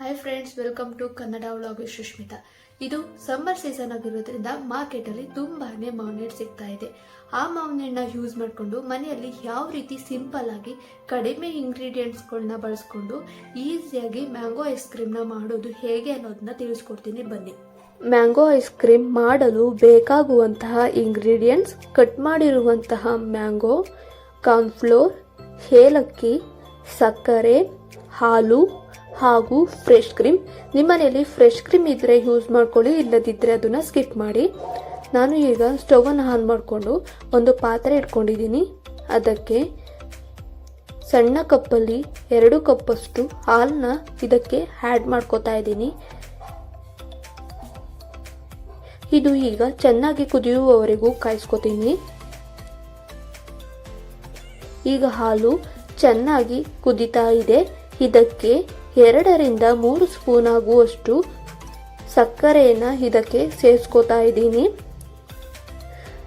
Hi friends welcome to Kannada vlog Sushmita ಇದು summer season ಆಗಿರೋದ್ರಿಂದ ಮಾರ್ಕೆಟಲ್ಲಿ ತುಂಬಾನೇ ಮಾವಿನ ಸಿಗ್ತಾ ಇದೆ. ಆ ಮಾವಿನ ಯೂಸ್ ಮಾಡಿಕೊಂಡು ಮನೆಯಲ್ಲಿ ಯಾವ ರೀತಿ ಸಿಂಪಲ್ ಆಗಿ ಕಡಿಮೆ ಇಂಗ್ರೀಡಿಯೆಂಟ್ಸ್ಗಳನ್ನ ಬಳಸ್ಕೊಂಡು ಈಸಿಯಾಗಿ ಮ್ಯಾಂಗೋ ಐಸ್ ಕ್ರೀಮ್ನ ಮಾಡೋದು ಹೇಗೆ ಅನ್ನೋದನ್ನ ತಿಳಿಸ್ಕೊಡ್ತೀನಿ, ಬನ್ನಿ. ಮ್ಯಾಂಗೋ ಐಸ್ ಕ್ರೀಮ್ ಮಾಡಲು ಬೇಕಾಗುವಂತಹ ಇಂಗ್ರೀಡಿಯೆಂಟ್ಸ್ ಕಟ್ ಮಾಡಿರುವಂತಹ ಮ್ಯಾಂಗೋ ಕಾರ್ನ್ಫ್ಲೋರ್ ಏಲಕ್ಕಿ, ಸಕ್ಕರೆ ಹಾಲು ಹಾಗೂ ಫ್ರೆಶ್ ಕ್ರೀಮ್ ನಿಮ್ಮನೇಲಿ ಫ್ರೆಶ್ ಕ್ರೀಮ್ ಇದ್ದರೆ ಯೂಸ್ ಮಾಡ್ಕೊಳ್ಳಿ ಇಲ್ಲದಿದ್ದರೆ ಅದನ್ನು ಸ್ಕಿಪ್ ಮಾಡಿ. ನಾನು ಈಗ ಸ್ಟವನ್ನು ಆನ್ ಮಾಡಿಕೊಂಡು ಒಂದು ಪಾತ್ರೆ ಇಟ್ಕೊಂಡಿದ್ದೀನಿ. ಅದಕ್ಕೆ ಸಣ್ಣ ಕಪ್ಪಲ್ಲಿ ಎರಡು ಕಪ್ಪಷ್ಟು ಹಾಲನ್ನ ಇದಕ್ಕೆ ಆ್ಯಡ್ ಮಾಡ್ಕೋತಾ ಇದ್ದೀನಿ. ಇದು ಈಗ ಚೆನ್ನಾಗಿ ಕುದಿಯುವವರೆಗೂ ಕಾಯಿಸ್ಕೊತೀನಿ. ಈಗ ಹಾಲು ಚೆನ್ನಾಗಿ ಕುದಿತಾ ಇದೆ. ಇದಕ್ಕೆ ಎರಡರಿಂದ ಮೂರು ಸ್ಪೂನ್ ಆಗುವಷ್ಟು ಸಕ್ಕರೆಯನ್ನು ಇದಕ್ಕೆ ಸೇರಿಸ್ಕೋತಾ ಇದ್ದೀನಿ.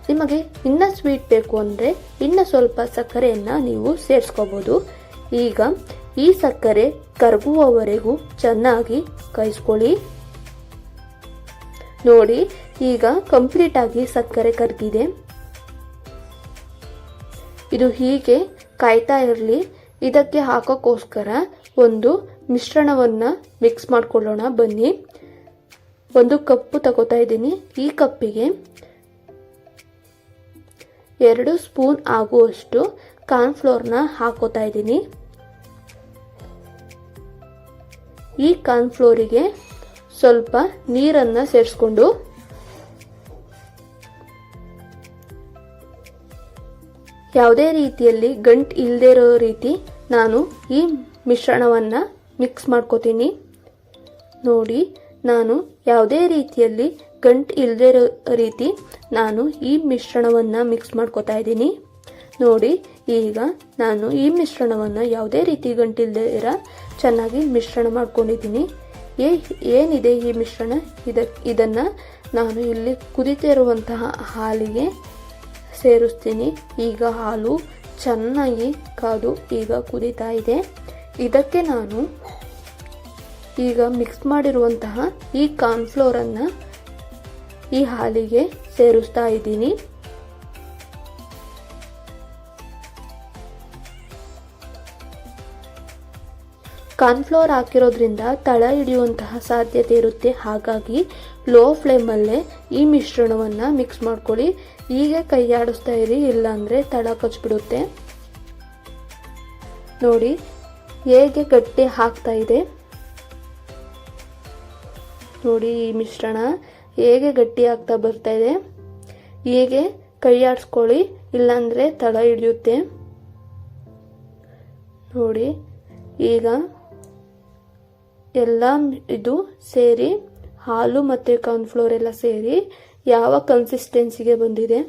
ನಿಮಗೆ ಇನ್ನ ಸ್ವೀಟ್ ಬೇಕು ಅಂದರೆ ಇನ್ನು ಸ್ವಲ್ಪ ಸಕ್ಕರೆಯನ್ನು ನೀವು ಸೇರಿಸ್ಕೋಬೋದು. ಈಗ ಈ ಸಕ್ಕರೆ ಕರಗುವವರೆಗೂ ಚೆನ್ನಾಗಿ ಕಾಯಿಸ್ಕೊಳ್ಳಿ. ನೋಡಿ, ಈಗ ಕಂಪ್ಲೀಟ್ ಆಗಿ ಸಕ್ಕರೆ ಕರಗಿದೆ ಇದು ಹೀಗೆ ಕಾಯ್ತಾ ಇರಲಿ. ಇದಕ್ಕೆ ಹಾಕೋಕ್ಕೋಸ್ಕರ ಒಂದು ಮಿಶ್ರಣವನ್ನು ಮಿಕ್ಸ್ ಮಾಡ್ಕೊಳ್ಳೋಣ. ಬನ್ನಿ. ಒಂದು ಕಪ್ಪು ತಗೋತಾ ಇದ್ದೀನಿ. ಈ ಕಪ್ಪಿಗೆ ಎರಡು ಸ್ಪೂನ್ ಆಗುವಷ್ಟು ಕಾರ್ನ್ಫ್ಲೋರ್ನ ಹಾಕೋತಾ ಇದ್ದೀನಿ. ಈ ಕಾರ್ನ್ಫ್ಲೋರಿಗೆ ಸ್ವಲ್ಪ ನೀರನ್ನು ಸೇರಿಸ್ಕೊಂಡು ಯಾವುದೇ ರೀತಿಯಲ್ಲಿ ಗಂಟು ಇಲ್ಲದೇ ಇರೋ ರೀತಿ ನಾನು ಈ ಮಿಶ್ರಣವನ್ನು ಮಿಕ್ಸ್ ಮಾಡ್ಕೋತೀನಿ. ನೋಡಿ, ನಾನು ಯಾವುದೇ ರೀತಿಯಲ್ಲಿ ಗಂಟು ಇಲ್ಲದೆ ಇರೋ ರೀತಿ ನಾನು ಈ ಮಿಶ್ರಣವನ್ನು ಮಿಕ್ಸ್ ಮಾಡ್ಕೋತಾ ಇದ್ದೀನಿ. ನೋಡಿ, ಈಗ ನಾನು ಈ ಮಿಶ್ರಣವನ್ನು ಯಾವುದೇ ರೀತಿ ಗಂಟಿಲ್ಲದೆ ಇರೋ ಚೆನ್ನಾಗಿ ಮಿಶ್ರಣ ಮಾಡ್ಕೊಂಡಿದ್ದೀನಿ. ಏ, ಏನಿದೆ ಈ ಮಿಶ್ರಣ? ಇದ, ಇದನ್ನು ನಾನು ಇಲ್ಲಿ ಕುದಿತಿರುವಂತಹ ಹಾಲಿಗೆ ಸೇರಿಸ್ತೀನಿ. ಈಗ ಹಾಲು ಚೆನ್ನಾಗಿ ಕಾದು ಈಗ ಕುದೀತಾ ಇದೆ. ಇದಕ್ಕೆ ನಾನು ಈಗ ಮಿಕ್ಸ್ ಮಾಡಿರುವಂತಹ ಈ ಕಾರ್ನ್ಫ್ಲೋರನ್ನು ಈ ಹಾಲಿಗೆ ಸೇರಿಸ್ತಾ ಇದ್ದೀನಿ. ಕಾರ್ನ್ಫ್ಲೋರ್ ಹಾಕಿರೋದ್ರಿಂದ ತಳ ಹಿಡಿಯುವಂತಹ ಸಾಧ್ಯತೆ ಇರುತ್ತೆ. ಹಾಗಾಗಿ ಲೋ ಫ್ಲೇಮಲ್ಲೇ ಈ ಮಿಶ್ರಣವನ್ನು ಮಿಕ್ಸ್ ಮಾಡ್ಕೊಳ್ಳಿ. ಹೀಗೆ ಕೈಯಾಡಿಸ್ತಾ ಇರಿ, ಇಲ್ಲಾಂದರೆ ತಳ ಕಚ್ಬಿಡುತ್ತೆ. ನೋಡಿ ಹೇಗೆ ಗಟ್ಟಿ ಹಾಕ್ತಾ ಇದೆ? ನೋಡಿ ಈ ಮಿಶ್ರಣ ಹೇಗೆ ಗಟ್ಟಿ ಆಗ್ತಾ ಬರ್ತಾ ಇದೆ. ಹೇಗೆ ಕೈ ಆಡಿಸ್ಕೊಳ್ಳಿ ಇಲ್ಲಾಂದರೆ ತಳ ಹಿಡಿಯುತ್ತೆ. ನೋಡಿ, ಈಗ ಎಲ್ಲ ಇದು ಸೇರಿ, ಹಾಲು ಮತ್ತು ಕಾರ್ನ್ಫ್ಲೋರ್ ಎಲ್ಲ ಸೇರಿ ಯಾವ ಕನ್ಸಿಸ್ಟೆನ್ಸಿಗೆ ಬಂದಿದೆ?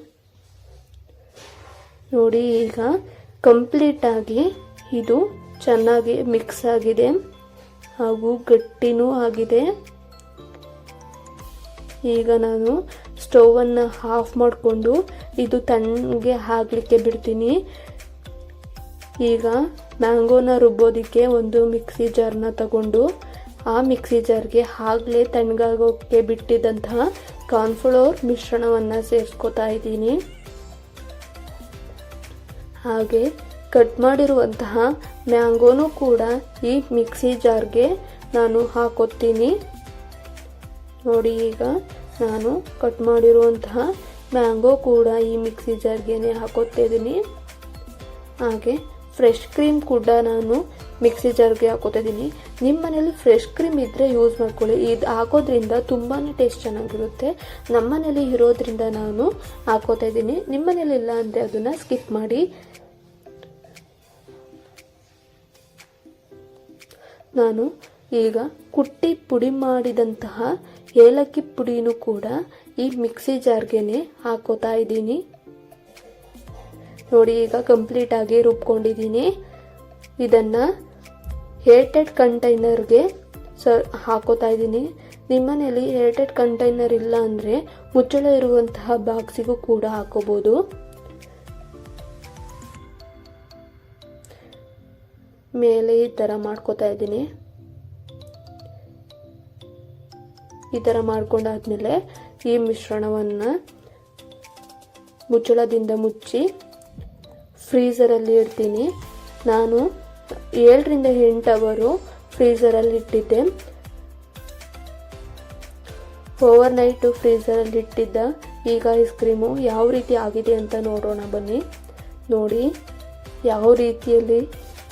ನೋಡಿ, ಈಗ ಕಂಪ್ಲೀಟಾಗಿ ಇದು ಚೆನ್ನಾಗಿ ಮಿಕ್ಸ್ ಆಗಿದೆ ಹಾಗೂ ಗಟ್ಟಿನೂ ಆಗಿದೆ. ಈಗ ನಾನು ಸ್ಟೌವನ್ನು ಆಫ್ ಮಾಡಿಕೊಂಡು ಇದು ತಣ್ಣಗೆ ಆಗಲಿಕ್ಕೆ ಬಿಡ್ತೀನಿ. ಈಗ ಮ್ಯಾಂಗೋನ ರುಬ್ಬೋದಕ್ಕೆ ಒಂದು ಮಿಕ್ಸಿ ಜಾರ್ನ ತಗೊಂಡು ಆ ಮಿಕ್ಸಿ ಜಾರ್ಗೆ ಆಗಲೇ ತಣ್ಣಗಾಗೋಕ್ಕೆ ಬಿಟ್ಟಿದ್ದಂತಹ ಕಾರ್ನ್ಫ್ಲೋರ್ ಮಿಶ್ರಣವನ್ನು ಸೇರಿಸ್ಕೊತಾ ಇದ್ದೀನಿ. ಹಾಗೆ ಕಟ್ ಮಾಡಿರುವಂತಹ ಮ್ಯಾಂಗೋನು ಕೂಡ ಈ ಮಿಕ್ಸಿ ಜಾರ್ಗೆ ನಾನು ಹಾಕೋತೀನಿ. ನೋಡಿ ಈಗ ನಾನು ಕಟ್ ಮಾಡಿರುವಂತಹ ಮ್ಯಾಂಗೋ ಕೂಡ ಈ ಮಿಕ್ಸಿ ಜಾರ್ಗೆ ಹಾಕೋತಾ ಹಾಗೆ ಫ್ರೆಶ್ ಕ್ರೀಮ್ ಕೂಡ ನಾನು ಮಿಕ್ಸಿ ಜಾರ್ಗೆ ಹಾಕೋತಾ ಇದ್ದೀನಿ. ನಿಮ್ಮ ಮನೇಲಿ ಫ್ರೆಶ್ ಕ್ರೀಮ್ ಇದ್ದರೆ ಯೂಸ್ ಮಾಡ್ಕೊಳ್ಳಿ. ಇದು ಹಾಕೋದ್ರಿಂದ ತುಂಬಾ ಟೇಸ್ಟ್ ಚೆನ್ನಾಗಿರುತ್ತೆ. ನಮ್ಮ ಮನೇಲಿ ಇರೋದ್ರಿಂದ ನಾನು ಹಾಕೋತಾ ಇದ್ದೀನಿ. ಇಲ್ಲ ಅಂದರೆ ಅದನ್ನು ಸ್ಕಿಪ್ ಮಾಡಿ. ನಾನು ಈಗ ಕುಟ್ಟಿ ಪುಡಿ ಮಾಡಿದಂತಹ ಏಲಕ್ಕಿ ಪುಡಿನೂ ಕೂಡ ಈ ಮಿಕ್ಸಿ ಜಾರ್ಗೆನೆ ಹಾಕೋತಾ ಇದ್ದೀನಿ. ನೋಡಿ, ಈಗ ಕಂಪ್ಲೀಟ್ ಆಗಿ ರುಬ್ಕೊಂಡಿದ್ದೀನಿ. ಇದನ್ನು ಏರ್ಟೆಡ್ ಕಂಟೈನರ್ಗೆ ಸ ಹಾಕೋತಾ ಇದ್ದೀನಿ. ನಿಮ್ಮನೇಲಿ ಏರ್ಟೆಡ್ ಕಂಟೈನರ್ ಇಲ್ಲ ಅಂದರೆ ಮುಚ್ಚಳ ಇರುವಂತಹ ಬಾಕ್ಸಿಗೂ ಕೂಡ ಹಾಕೋಬೋದು. ಮೇಲೆ ಈ ಥರ ಮಾಡ್ಕೋತಾ ಇದ್ದೀನಿ. ಈ ಥರ ಮಾಡ್ಕೊಂಡಾದ್ಮೇಲೆ ಈ ಮಿಶ್ರಣವನ್ನು ಮುಚ್ಚಳದಿಂದ ಮುಚ್ಚಿ ಫ್ರೀಝರಲ್ಲಿ ಇಡ್ತೀನಿ. ನಾನು ಏಳರಿಂದ ಎಂಟು ಅವರು ಫ್ರೀಝರಲ್ಲಿ ಇಟ್ಟಿದ್ದೆ. ಓವರ್ ನೈಟು ಫ್ರೀಝರಲ್ಲಿ ಇಟ್ಟಿದ್ದ ಈಗ ಐಸ್ ಕ್ರೀಮು ಯಾವ ರೀತಿ ಆಗಿದೆ ಅಂತ ನೋಡೋಣ ಬನ್ನಿ. ನೋಡಿ, ಯಾವ ರೀತಿಯಲ್ಲಿ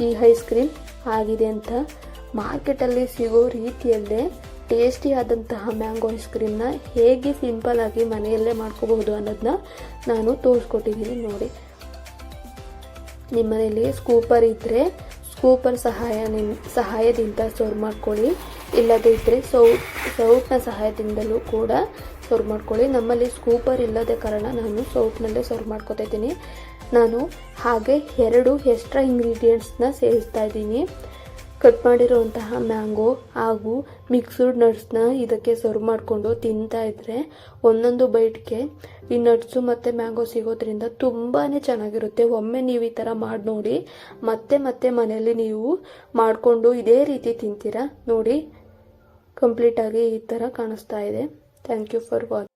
ಈ ಐಸ್ ಕ್ರೀಮ್ ಆಗಿದೆ ಅಂತ ಮಾರ್ಕೆಟಲ್ಲಿ ಸಿಗೋ ರೀತಿಯಲ್ಲೇ ಟೇಸ್ಟಿ ಆದಂತಹ ಮ್ಯಾಂಗೋ ಐಸ್ ಕ್ರೀಮ್ನ ಹೇಗೆ ಸಿಂಪಲ್ ಆಗಿ ಮನೆಯಲ್ಲೇ ಮಾಡ್ಕೋಬಹುದು ಅನ್ನೋದನ್ನ ನಾನು ತೋರಿಸ್ಕೊಟ್ಟಿದ್ದೀನಿ ನೋಡಿ. ನಿಮ್ಮ ಮನೇಲಿ ಸ್ಕೂಪರ್ ಇದ್ದರೆ ಸ್ಕೂಪರ್ ಸಹಾಯ ಸಹಾಯದಿಂದ ಸರ್ವ್ ಮಾಡ್ಕೊಳ್ಳಿ. ಇಲ್ಲದೇ ಇದ್ದರೆ ಸೌ ಸೌಟ್ನ ಸಹಾಯದಿಂದಲೂ ಕೂಡ ಸರ್ವ್ ಮಾಡ್ಕೊಳ್ಳಿ. ನಮ್ಮಲ್ಲಿ ಸ್ಕೂಪರ್ ಇಲ್ಲದ ಕಾರಣ ನಾನು ಸೌಟ್ನಲ್ಲೇ ಸರ್ವ್ ಮಾಡ್ಕೊತಾ ಇದ್ದೀನಿ. ನಾನು ಹಾಗೆ ಎರಡು ಎಕ್ಸ್ಟ್ರಾ ಇಂಗ್ರೀಡಿಯೆಂಟ್ಸ್ನ ಸೇರಿಸ್ತಾ ಇದ್ದೀನಿ. ಕಟ್ ಮಾಡಿರುವಂತಹ ಮ್ಯಾಂಗೋ ಹಾಗೂ ಮಿಕ್ಸ್ಡ್ ನಟ್ಸ್ನ ಇದಕ್ಕೆ ಸರ್ವ್ ಮಾಡಿಕೊಂಡು ತಿಂತಾ ಇದ್ದರೆ ಒಂದೊಂದು ಬೈಟ್ಗೆ ಈ ನಟ್ಸು ಮತ್ತು ಮ್ಯಾಂಗೋ ಸಿಗೋದ್ರಿಂದ ತುಂಬಾ ಚೆನ್ನಾಗಿರುತ್ತೆ. ಒಮ್ಮೆ ನೀವು ಈ ಥರ ಮಾಡಿ ನೋಡಿ, ಮತ್ತೆ ಮತ್ತೆ ಮನೆಯಲ್ಲಿ ನೀವು ಮಾಡಿಕೊಂಡು ಇದೇ ರೀತಿ ತಿಂತೀರಾ? ನೋಡಿ ಕಂಪ್ಲೀಟಾಗಿ ಈ ಥರ ಕಾಣಿಸ್ತಾ ಇದೆ. Thank you for watching